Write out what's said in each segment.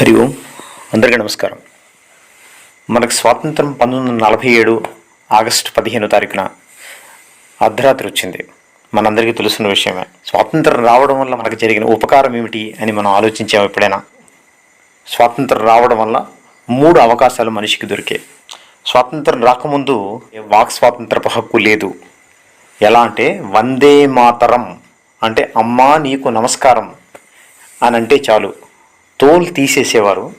హరి ఓం. అందరికీ నమస్కారం. మనకు స్వాతంత్రం పంతొమ్మిది వందల నలభై ఏడు ఆగస్టు పదిహేనో తారీఖున అర్ధరాత్రి వచ్చింది. మనందరికీ తెలుసున్న విషయమే. స్వాతంత్రం రావడం వల్ల మనకు జరిగిన ఉపకారం ఏమిటి అని మనం ఆలోచించాము ఎప్పుడైనా? స్వాతంత్రం రావడం వల్ల మూడు అవకాశాలు మనిషికి దొరికాయి. స్వాతంత్రం రాకముందు వాక్ స్వాతంత్రపు హక్కు లేదు. ఎలా అంటే వందే మాతరం అంటే అమ్మా నీకు నమస్కారం అని అంటే చాలు. తోలు తీసేసేవారు.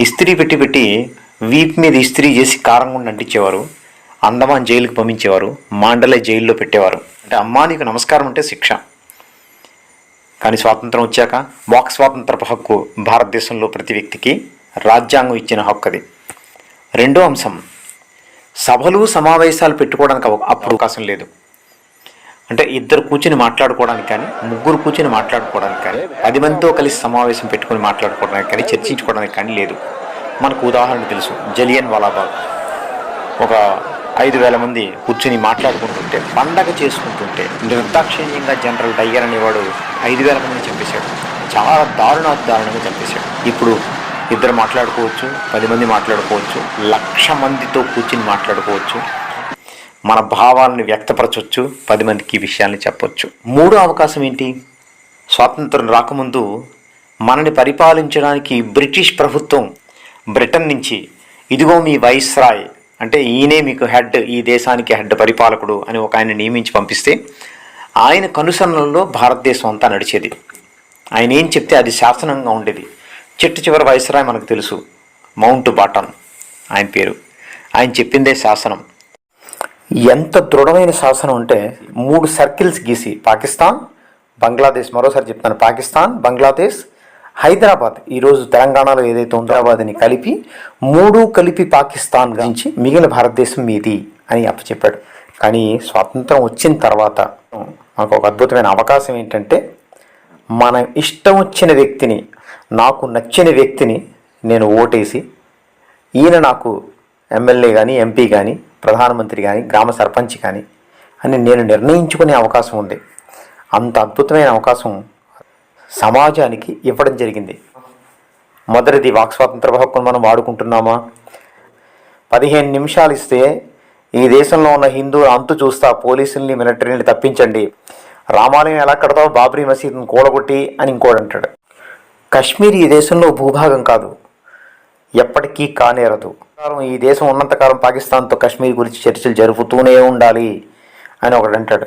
ఇస్త్రీ పెట్టి పెట్టి వీప్ మీద ఇస్త్రీ చేసి కారంగుండ అంటించేవారు. అండమాన్ జైలుకి పంపించేవారు. మాండలే జైల్లో పెట్టేవారు. అంటే అమ్మా నీకు నమస్కారం అంటే శిక్ష. కానీ స్వాతంత్రం వచ్చాక వాక్ స్వాతంత్రపు హక్కు భారతదేశంలో ప్రతి వ్యక్తికి రాజ్యాంగం ఇచ్చిన హక్కు అది. రెండో అంశం. సభలు సమావేశాలు పెట్టుకోవడానికి అవ- అప్పుడు అవకాశం లేదు. అంటే ఇద్దరు కూర్చుని మాట్లాడుకోవడానికి కానీ ముగ్గురు కూర్చుని మాట్లాడుకోవడానికి కానీ పది మందితో కలిసి సమావేశం పెట్టుకుని మాట్లాడుకోవడానికి కానీ చర్చించుకోవడానికి కానీ లేదు. మనకు ఉదాహరణ తెలుసు. జలియన్ వాలాబాగ్ ఒక ఐదు వేల మంది కూర్చుని మాట్లాడుకుంటుంటే పండగ చేసుకుంటుంటే నిర్దాక్షిణ్యంగా జనరల్ డయ్యర్ అనేవాడు ఐదు వేల మందిని చంపేశాడు. చాలా దారుణ దారుణంగా చంపేశాడు. ఇప్పుడు ఇద్దరు మాట్లాడుకోవచ్చు పది మంది మాట్లాడుకోవచ్చు లక్ష మందితో కూర్చుని మాట్లాడుకోవచ్చు. మన భావాలను వ్యక్తపరచవచ్చు పది మందికి ఈ విషయాన్ని చెప్పొచ్చు. మూడో అవకాశం ఏంటి? స్వాతంత్రం రాకముందు మనని పరిపాలించడానికి బ్రిటిష్ ప్రభుత్వం బ్రిటన్ నుంచి ఇదిగో మీ వైస్రాయ్ అంటే ఈయనే మీకు హెడ్ ఈ దేశానికి హెడ్ పరిపాలకుడు అని ఒక ఆయన నియమించి పంపిస్తే ఆయన కనుసరణలో భారతదేశం అంతా నడిచేది. ఆయన ఏం చెప్తే అది శాసనంగా ఉండేది. చిట్టు చివరి వైస్రాయ్ మనకు తెలుసు మౌంట్ బాటన్ ఆయన పేరు. ఆయన చెప్పిందే శాసనం. ఎంత దృఢమైన శాసనం అంటే మూడు సర్కిల్స్ గీసి పాకిస్తాన్ బంగ్లాదేశ్ మరోసారి చెప్తాను పాకిస్తాన్ బంగ్లాదేశ్ హైదరాబాద్. ఈరోజు తెలంగాణలో ఏదైతే హైదరాబాద్ని కలిపి మూడు కలిపి పాకిస్తాన్ గురించి మిగిలిన భారతదేశం మీది అని అప్పచెప్పాడు కానీ స్వాతంత్రం వచ్చిన తర్వాత మనకు ఒక అద్భుతమైన అవకాశం ఏంటంటే మన ఇష్టం వచ్చిన వ్యక్తిని నాకు నచ్చిన వ్యక్తిని నేను ఓటేసి ఈయన నాకు ఎమ్మెల్యే కానీ ఎంపీ కానీ ప్రధానమంత్రి కానీ గ్రామ సర్పంచ్ కానీ అని నేను నిర్ణయించుకునే అవకాశం ఉంది. అంత అద్భుతమైన అవకాశం సమాజానికి ఇవ్వడం జరిగింది. మొదటిది వాక్ స్వాతంత్ర హక్కును మనం వాడుకుంటున్నామా? పదిహేను నిమిషాలు ఇస్తే ఈ దేశంలో ఉన్న హిందువులు అంతు చూస్తా పోలీసుల్ని మిలిటరీని తప్పించండి. రామాలయం ఎలా కడతావు బాబ్రీ మసీద్ని కూడగొట్టి అని ఇంకోడు అంటాడు. కశ్మీర్ ఈ దేశంలో భూభాగం కాదు. ఎప్పటికీ కానేరదు. కాలం ఈ దేశం ఉన్నంతకాలం పాకిస్తాన్తో కశ్మీర్ గురించి చర్చలు జరుపుతూనే ఉండాలి అని ఒకడు అంటాడు.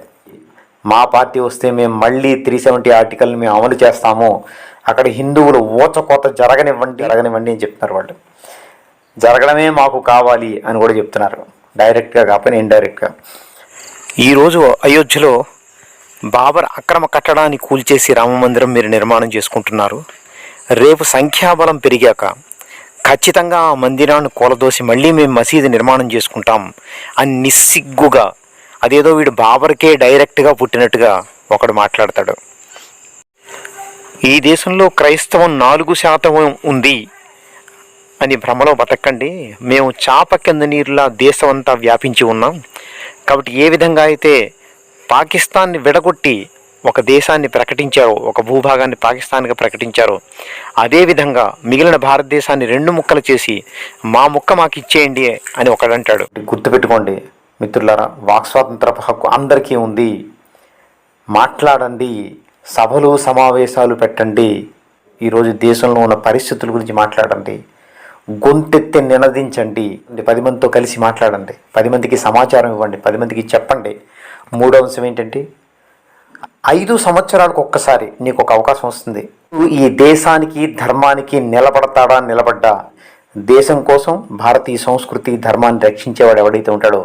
మా పార్టీ వస్తే మేము మళ్ళీ త్రీ సెవెంటీ ఆర్టికల్ని మేము అమలు చేస్తాము. అక్కడ హిందువులు ఊచకోత జరగనివ్వండి జరగనివ్వండి అని చెప్తున్నారు వాళ్ళు. జరగడమే మాకు కావాలి అని కూడా చెప్తున్నారు. డైరెక్ట్గా కాకపోయినా ఇండైరెక్ట్గా. ఈరోజు అయోధ్యలో బాబర్ అక్రమ కట్టడాన్ని కూల్చేసి రామమందిరం మీరు నిర్మాణం చేసుకుంటున్నారు. రేపు సంఖ్యాబలం పెరిగాక ఖచ్చితంగా ఆ మందిరాన్ని కూలదోసి మళ్ళీ మేము మసీదు నిర్మాణం చేసుకుంటాం అని నిస్సిగ్గుగా అదేదో వీడు బాబర్కే డైరెక్ట్గా పుట్టినట్టుగా ఒకడు మాట్లాడతాడు. ఈ దేశంలో క్రైస్తవం నాలుగు శాతం ఉంది అని భ్రమలో బతకండి. మేము చాప కింద నీరులా దేశం అంతా వ్యాపించి ఉన్నాం. కాబట్టి ఏ విధంగా అయితే పాకిస్తాన్ని విడగొట్టి ఒక దేశాన్ని ప్రకటించారో ఒక భూభాగాన్ని పాకిస్తాన్గా ప్రకటించారో. అదేవిధంగా మిగిలిన భారతదేశాన్ని రెండు ముక్కలు చేసి మా ముక్క మాకు ఇచ్చేయండి అని ఒకడంటాడు గుర్తుపెట్టుకోండి మిత్రులారా వాక్ స్వాతంత్ర హక్కు అందరికీ ఉంది. మాట్లాడండి సభలు సమావేశాలు పెట్టండి. ఈరోజు దేశంలో ఉన్న పరిస్థితుల గురించి మాట్లాడండి. గొంతెత్తి నినదించండి. పది మందితో కలిసి మాట్లాడండి. పది మందికి సమాచారం ఇవ్వండి. పది మందికి చెప్పండి. మూడో అంశం ఏంటంటే ఐదు సంవత్సరాలకు ఒక్కసారి నీకు ఒక అవకాశం వస్తుంది. నువ్వు ఈ దేశానికి ధర్మానికి నిలబడతాడా నిలబడ్డా? దేశం కోసం భారతీయ సంస్కృతి ధర్మాన్ని రక్షించేవాడు ఎవడైతే ఉంటాడో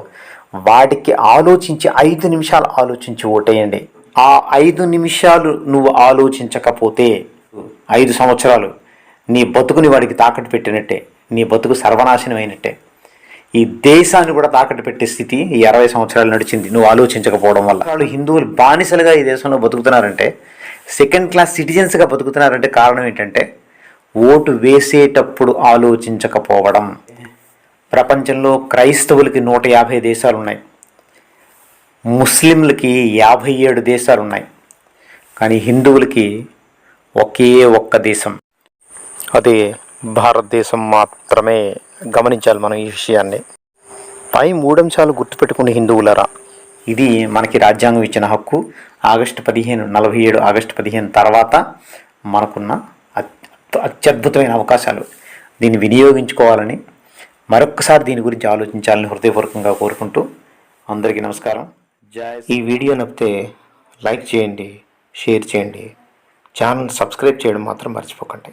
వాడికి ఆలోచించి ఐదు నిమిషాలు ఆలోచించి ఓటేయండి. ఆ ఐదు నిమిషాలు నువ్వు ఆలోచించకపోతే ఐదు సంవత్సరాలు నీ బతుకుని వాడికి తాకట్టు పెట్టినట్టే నీ బతుకు సర్వనాశనమైనట్టే. ఈ దేశాన్ని కూడా తాకట్టు పెట్టే స్థితి ఈ అరవై సంవత్సరాలు నడిచింది. నువ్వు ఆలోచించకపోవడం వల్ల. వాళ్ళు హిందువులు బానిసలుగా ఈ దేశంలో బతుకుతున్నారంటే సెకండ్ క్లాస్ సిటిజన్స్గా బతుకుతున్నారంటే కారణం ఏంటంటే ఓటు వేసేటప్పుడు ఆలోచించకపోవడం. ప్రపంచంలో క్రైస్తవులకి నూట యాభై దేశాలు ఉన్నాయి. ముస్లింలకి యాభై ఏడు దేశాలు ఉన్నాయి. కానీ హిందువులకి ఒకే ఒక్క దేశం. అది భారతదేశం మాత్రమే గమనించాలి మనం ఈ విషయాన్ని. పై మూడంశాలు గుర్తుపెట్టుకుని హిందువులరా? ఇది మనకి రాజ్యాంగం ఇచ్చిన హక్కు. ఆగస్టు పదిహేను నలభై ఏడు ఆగస్టు పదిహేను తర్వాత మనకున్న అత్- అత్యద్భుతమైన అవకాశాలు. దీన్ని వినియోగించుకోవాలని మరొక్కసారి దీని గురించి ఆలోచించాలని హృదయపూర్వకంగా కోరుకుంటూ అందరికీ నమస్కారం. ఈ వీడియో నచ్చితే లైక్ చేయండి షేర్ చేయండి. ఛానల్ సబ్స్క్రైబ్ చేయడం మాత్రం మర్చిపోకండి.